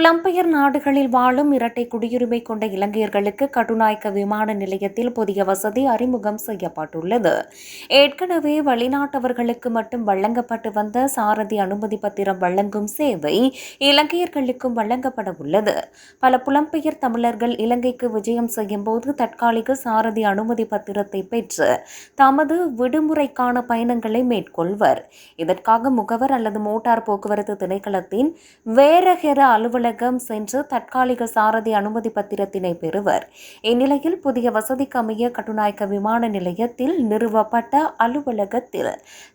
புலம்பெயர் நாடுகளில் வாழும் இரட்டை குடியுரிமை கொண்ட இலங்கையர்களுக்கு கட்டுநாயக்க விமான நிலையத்தில் புதிய வசதி அறிமுகம் செய்யப்பட்டுள்ளது. ஏற்கனவே வெளிநாட்டவர்களுக்கு மட்டும் வழங்கப்பட்டு வந்த சாரதி அனுமதி பத்திரம் வழங்கும் சேவை இலங்கையர்களுக்கும் வழங்கப்பட உள்ளது. பல புலம்பெயர் தமிழர்கள் இலங்கைக்கு விஜயம் செய்யும் போது தற்காலிக சாரதி அனுமதி பத்திரத்தை பெற்று தமது விடுமுறைக்கான பயணங்களை மேற்கொள்வர். இதற்காக முகவர் அல்லது மோட்டார் போக்குவரத்து திணைக்களத்தின் வேரகெர அலுவலகம் சென்று தற்காலிக சாரதி அனுமதி பத்திரத்தினை பெறுவர். இந்நிலையில் புதிய வசதிக்கு அமைய கட்டுநாயக்க விமான நிலையத்தில் நிறுவப்பட்ட அலுவலகத்தில்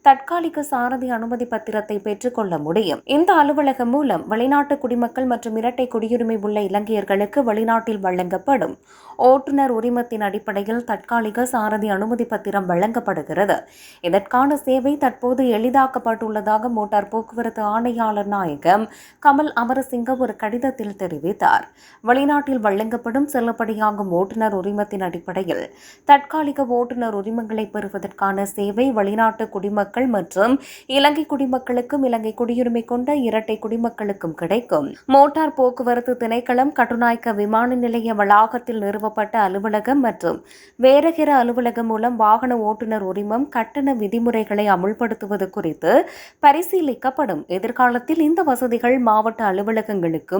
தற்காலிக சாரதி அனுமதி பத்திரத்தை பெற்றுக்கொள்ள முடியும். இந்த அலுவலகம் மூலம் வெளிநாட்டு குடிமக்கள் மற்றும் இரட்டை குடியுரிமை உள்ள இலங்கையர்களுக்கு வெளிநாட்டில் வழங்கப்படும் ஓட்டுநர் உரிமத்தின் அடிப்படையில் தற்காலிக சாரதி அனுமதி பத்திரம் வழங்கப்படுகிறது. இதற்கான சேவை தற்போது எளிதாக்கப்பட்டுள்ளதாக மோட்டார் போக்குவரத்து ஆணையாளர் நாயகம் கமல் அமரசிங்க ஒரு கடிதத்தில் தெரிவித்தார். வெளிநாட்டில் வழங்கப்படும் செல்லுபடியாகும் ஓட்டுநர் உரிமத்தின் அடிப்படையில் தற்காலிக ஓட்டுநர் உரிமங்களை பெறுவதற்கான சேவை வெளிநாட்டு குடிமக்கள் மற்றும் இலங்கை குடிமக்களுக்கும் இலங்கை குடியுரிமை கொண்ட இரட்டை குடிமக்களுக்கும் கிடைக்கும். மோட்டார் போக்குவரத்து திணைக்களம் கட்டுநாயக்க விமான நிலைய வளாகத்தில் நிறுவப்பட்ட அலுவலகம் மற்றும் வேரகிற அலுவலகம் மூலம் வாகன ஓட்டுநர் உரிமம் கட்டண விதிமுறைகளை அமுல்படுத்துவது குறித்து பரிசீலிக்கப்படும். எதிர்காலத்தில் இந்த வசதிகள் மாவட்ட அலுவலகங்களுக்கு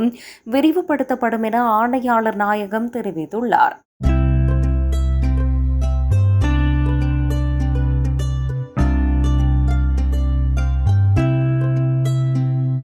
விரிவுபடுத்தப்படும் என ஆணையாளர் நாயகம் தெரிவித்துள்ளார்.